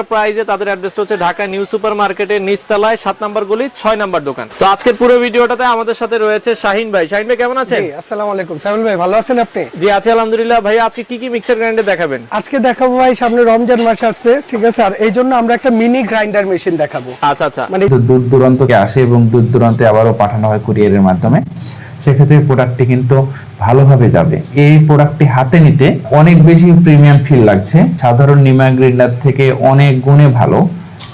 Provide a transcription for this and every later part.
এন্টারপ্রাইজে তাদের অ্যাড্রেসটা হচ্ছে ঢাকা নিউ সুপার মার্কেটের নিচতলায় সাত নাম্বার গলি ছয় নাম্বার দোকান। তো আজকের পুরো ভিডিওটাতে আমাদের সাথে রয়েছে শাহিন ভাই। শাহিন ভাই কেমন আছেন? জি আসসালামু আলাইকুম। সাইমুল ভাই ভালো আছেন আপনি? জি আছি আলহামদুলিল্লাহ। ভাই আজকে কি কি মিক্সার গ্রাইন্ডার দেখাবেন? আজকে দেখাবো ভাই সামনে রমজান মাস আসছে ঠিক আছে? আর এই জন্য আমরা একটা মিনি গ্রাইন্ডার মেশিন দেখাবো। আচ্ছা আচ্ছা। মানে দূর দূরান্তকে আসে এবং দূর দূরান্তে আবারও পাঠানো হয় কুরিয়ারের মাধ্যমে। সেক্ষেত্রে প্রোডাক্টটি কিন্তু ভালোভাবে যাবে। এই প্রোডাক্টটি হাতে নিতে অনেক বেশি প্রিমিয়াম ফিল লাগছে। সাধারণ নিমা গ্রিন্ডার থেকে অনেক গুণে ভালো।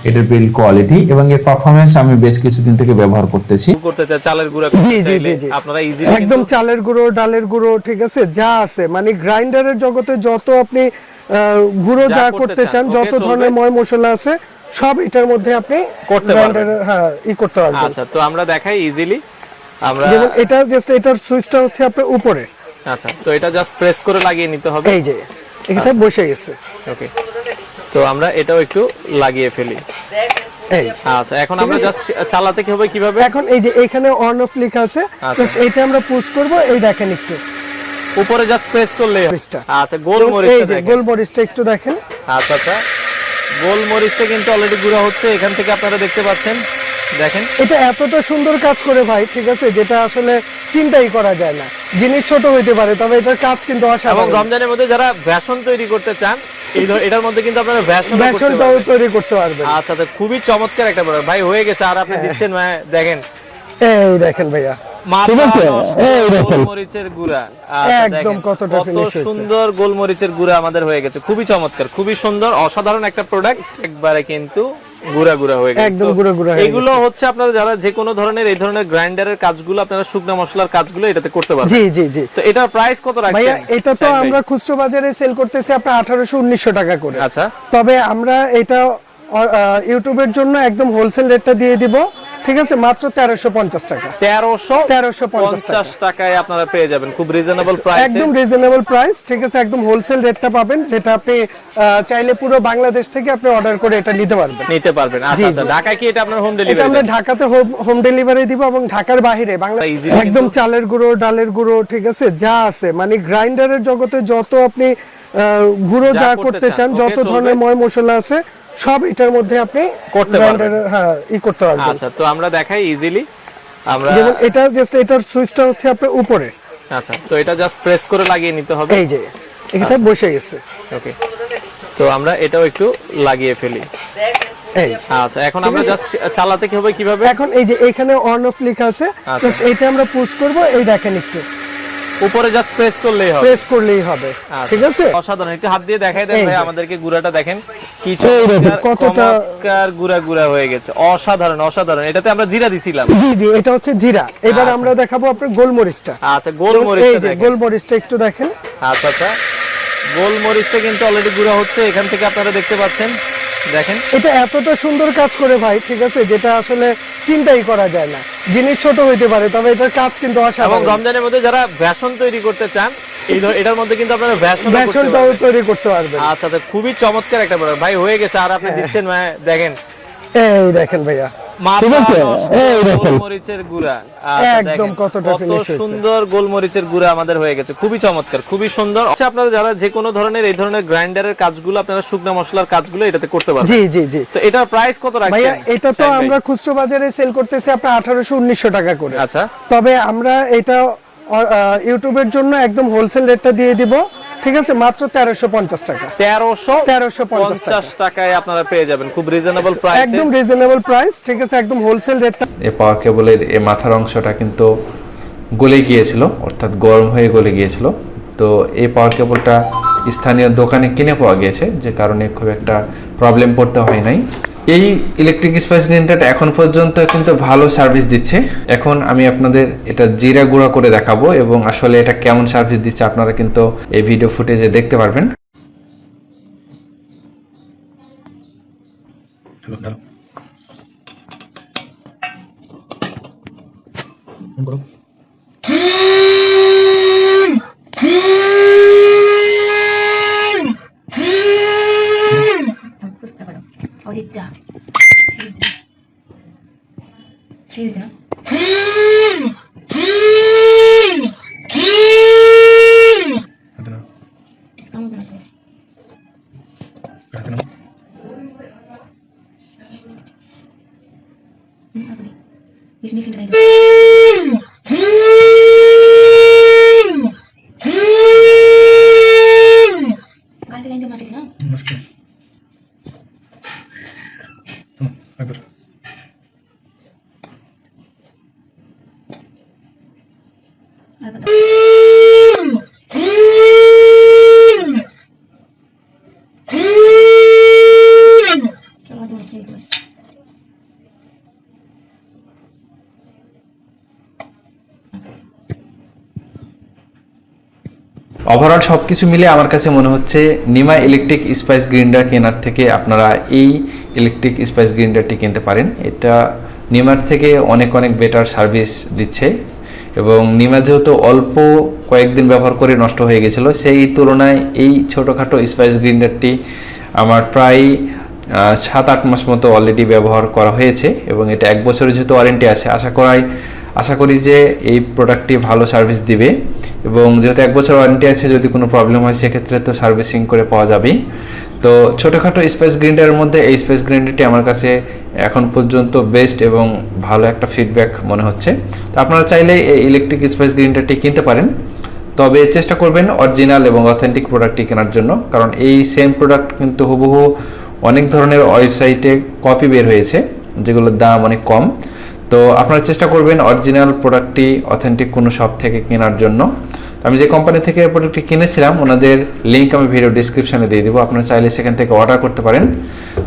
এটার বিল্ড কোয়ালিটি এবং এর পারফরমেন্স আমি বেশ কিছুদিন থেকে ব্যবহার করতেছি। করতে চাই চালের গুঁড়া জি, জি, জি, জি। আপনারা ইজিলি একদম চালের গুঁড়ো ডালের গুঁড়ো ঠিক আছে যা আছে। মানে গ্রাইন্ডারের জগতে যত আপনি আহ, গুঁড়ো যা করতে চান, যত ধরনের ময় মশলা আছে সব এটার মধ্যে আপনি করতে গ্রাইন্ডার হ্যাঁ ই করতে পারবেন। আচ্ছা তো আমরা দেখাই ইজিলি আমরা যেমন এটা জাস্ট এটার সুইচটা হচ্ছে আপনার উপরে। আচ্ছা তো এটা জাস্ট প্রেস করে লাগিয়ে নিতে হবে? এই যে এটা আচ্ছা। বসে গেছে। ওকে তো আমরা এটাও একটু লাগিয়ে ফেলি। এই। আচ্ছা এখন আমরা জাস্ট চালাতে কি হবে কীভাবে? এখন এই যে এখানে অন অফ লেখা আছে আচ্ছা। just এইটা আমরা পুশ করব এই দেখেন একটু। উপরে জাস্ট প্রেস। মরিচটা। আচ্ছা গোল এই মরিচটা যে দেখেন। গোল মরিচটা একটু দেখেন। আচ্ছা আচ্ছা। গোল মরিচটা কিন্তু অলরেডি গুঁড়া হচ্ছে এখান থেকে আপনারা দেখতে পাচ্ছেন। এটা এতটা সুন্দর কাজ করে ভাই ঠিক আছে যেটা আসলে চিন্তাই করা যায় না। জিনিস ছোট হইতে পারে তবে এটার কাজ কিন্তু অসাধারণ। রমজানের মধ্যে যারা তৈরি করতে চান এটার মধ্যে কিন্তু আপনারা বেসনটাও তৈরি করতে পারবেন। আচ্ছা খুবই চমৎকার একটা প্রোডাক্ট ভাই হয়ে গেছে আর আপনি হ্যাঁ। দিচ্ছেন দেখেন। এই দেখেন ভাইয়া। আচ্ছা, গোলমরিচের গুঁড়া আমাদের হয়ে গেছে। খুবই চমৎকার খুবই সুন্দর অসাধারণ একটা প্রোডাক্ট একবারে কিন্তু গুঁড়া গুড়া হয়ে গেছে। একদম গুড়া গুঁড়া এগুলো হচ্ছে আপনারা যারা যে কোনো ধরনের এই ধরনের গ্রাইন্ডারের কাজগুলো আপনারা শুকনো মশলার কাজগুলো এটাতে করতে পারবেন। জি জি জি। তো এটার প্রাইস কত রাখছেন? ভাইয়া এটা তো আমরা খুচরো বাজারে সেল করতেছি আপনার আঠারোশো উনিশশো টাকা করে। আচ্ছা। তবে আমরা এটা ইউটিউবের জন্য একদম হোলসেল রেটটা দিয়ে দিব। ঠিক আছে মাত্র তেরোশো পঞ্চাশ টাকা। তেরোশো 1350 পঞ্চাশ টাকায় আপনারা পেয়ে যাবেন। খুব রিজনেবল প্রাইস একদম রিজনেবল প্রাইস ঠিক আছে একদম হোলসেল রেটটা পাবেন যেটা আপনি চাইলে পুরো বাংলাদেশ থেকে আপনি অর্ডার করে এটা নিতে পারবেন। নিতে পারবেন। আচ্ছা আচ্ছা ঢাকায় কি এটা আপনার হোম ডেলিভারি এটা আমরা ঢাকাতে হোম ডেলিভারি দিব এবং ঢাকার বাইরে বাংলা Easy একদম চালের গুঁড়ো ডালের গুঁড়ো ঠিক আছে যা আছে। মানে গ্রাইন্ডারের জগতে যত আপনি গুঁড়ো যা করতে চান যত ধরনের ময় মশলা আছে সব এটার মধ্যে আপনি করতে পারবেন। হ্যাঁ ই করতে পারবেন। আচ্ছা তো আমরা দেখাই ইজিলি আমরা যেমন এটা জাস্ট এটার সুইচটা হচ্ছে আপনার উপরে। আচ্ছা তো এটা জাস্ট প্রেস করে লাগিয়ে নিতে হবে। এই যে এটা আচ্ছা। বসে গেছে। ওকে তো আমরা এটাও একটু লাগিয়ে ফেলি। এই। আচ্ছা এখন আমরা জাস্ট চালাতে কি হবে কীভাবে? এখন এই যে এখানে অন অফ লেখা আছে আচ্ছা। জাস্ট এটা আমরা পুশ করব এই দেখেন একটু। উপরে জাস্ট প্রেস করলেই হবে। প্রেস করলেই হবে। আচ্ছা। ঠিক আছে? অসাধারণ একটু হাত দিয়ে দেখাই দেন ভাই আমাদেরকে গুড়াটা দেখেন। কতটা- গুড়া গুড়া হয়ে গেছে। অসাধারণ অসাধারণ। এটাতে আমরা জিরা দিছিলাম। জি জি এটা হচ্ছে জিরা। এবার আচ্ছা। আমরা দেখাবো আপনার গোলমরিচটা। আচ্ছা গোলমরিচটা দেখেন। গোলমরিচটা একটু দেখেন। আচ্ছা আচ্ছা। গোলমরিচটা কিন্তু অলরেডি গুঁড়া হচ্ছে। এখান থেকে আপনারা দেখতে পাচ্ছেন। দেখেন। এটা এতটা সুন্দর কাজ করে ভাই ঠিক আছে? যেটা আসলে চিন্তাই করা যায় না। জিনিস ছোট হইতে পারে তবে এটার কাজ কিন্তু এবং অসাধারণ। রমজানের মধ্যে যারা ভ্যাসন তৈরি করতে চান এটার মধ্যে কিন্তু আপনারা ভ্যাসন বেসনটাও তৈরি করতে পারবেন। আচ্ছা খুবই চমৎকার একটা ব্যাপার। ভাই হয়ে গেছে আর আপনি দিচ্ছেন ভাই, দেখেন। এই দেখেন ভাইয়া। ঠিক আছে? এই দেখেন। গোলমরিচের গুঁড়া। আচ্ছা, একদম কত সুন্দর গোলমরিচের গুঁড়া আমাদের হয়ে গেছে। খুবই চমৎকার খুবই সুন্দর। আচ্ছা আপনারা যারা যে কোনো ধরনের এই ধরনের গ্রাইন্ডারের কাজগুলো আপনারা শুকনো মশলার কাজগুলো এটাতে করতে পারবেন। জি জি জি। তো এটার প্রাইস কত রাখছেন? ভাইয়া এটা তো আমরা খুচরো বাজারে সেল করতেছি আপনার আঠারোশো উনিশশো টাকা করে। আচ্ছা। তবে আমরা এটা ইউটিউবের জন্য একদম হোলসেল রেটটা দিয়ে দিব। ঠিক আছে মাত্র তেরোশো পঞ্চাশ টাকা। তেরোশো 1350 পঞ্চাশ টাকায় আপনারা পেয়ে যাবেন। খুব রিজনেবল প্রাইস একদম রিজনেবল প্রাইস ঠিক আছে একদম হোলসেল রেটটা এই পাওয়ার কেবলের এই মাথার অংশটা কিন্তু গলে গিয়েছিল অর্থাৎ গরম হয়ে গলে গিয়েছিল। তো এই পাওয়ার কেবলটা স্থানীয় দোকানে কিনে পাওয়া গিয়েছে যে কারণে খুব একটা প্রবলেম পড়তে হয় নাই। এই ইলেকট্রিক স্পাইস গ্রাইন্ডারটা এখন পর্যন্ত কিন্তু ভালো সার্ভিস দিচ্ছে এখন আমি আপনাদের এটা জিরা গুঁড়া করে দেখাবো এবং আসলে এটা কেমন সার্ভিস দিচ্ছে আপনারা কিন্তু এই ভিডিও ফুটেজে দেখতে পারবেন 어디 지우다. 가드나. 아무나. 가드나. 응, 아버지. 미스 미스 미스. ওভারঅল সব কিছু মিলে আমার কাছে মনে হচ্ছে নিমা ইলেকট্রিক স্পাইস গ্রিন্ডার কেনার থেকে আপনারা এই ইলেকট্রিক স্পাইস গ্রিন্ডারটি কিনতে পারেন। এটা নিমার থেকে অনেক অনেক বেটার সার্ভিস দিচ্ছে। এবং নিমা যেহেতু অল্প কয়েকদিন ব্যবহার করে নষ্ট হয়ে গেছিল, সেই তুলনায় এই ছোটোখাটো স্পাইস গ্রিন্ডারটি আমার প্রায় সাত আট মাস মতো অলরেডি ব্যবহার করা হয়েছে এবং এটা এক বছরের যেহেতু ওয়ারেন্টি আছে, আশা করাই, আশা করি যে এই প্রোডাক্টটি ভালো সার্ভিস দিবে এবং যেহেতু এক বছর ওয়ারেন্টি আছে, যদি কোনো প্রবলেম হয়, সেক্ষেত্রে তো সার্ভিসিং করে পাওয়া যাবেই। তো ছোটোখাটো স্পেস গ্রিন্ডারের মধ্যে এই স্পেস গ্রিন্ডারটি আমার কাছে এখন পর্যন্ত বেস্ট এবং ভালো একটা ফিডব্যাক মনে হচ্ছে। তো আপনারা চাইলে এই ইলেকট্রিক স্পেস গ্রিন্ডারটি কিনতে পারেন। তবে চেষ্টা করবেন অরিজিনাল এবং অথেন্টিক প্রোডাক্টটি কেনার জন্য, কারণ এই সেম প্রোডাক্ট কিন্তু হুবহু অনেক ধরনের ওয়েবসাইটে কপি বের হয়েছে, যেগুলোর দাম অনেক কম। তো আপনারা চেষ্টা করবেন অরিজিনাল প্রোডাক্টটি অথেন্টিক কোনো শপ থেকে কেনার জন্য। আমি যে কোম্পানি থেকে প্রোডাক্টটি কিনেছিলাম, ওনাদের লিঙ্ক আমি ভিডিও ডিসক্রিপশনে দিয়ে দেবো। আপনারা চাইলে সেখান থেকে অর্ডার করতে পারেন।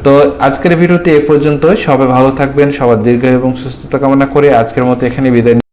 তো আজকের ভিডিওতে এ পর্যন্ত সবাই ভালো থাকবেন, সবার দীর্ঘ এবং সুস্থতা কামনা করে আজকের মতো এখানে বিদায়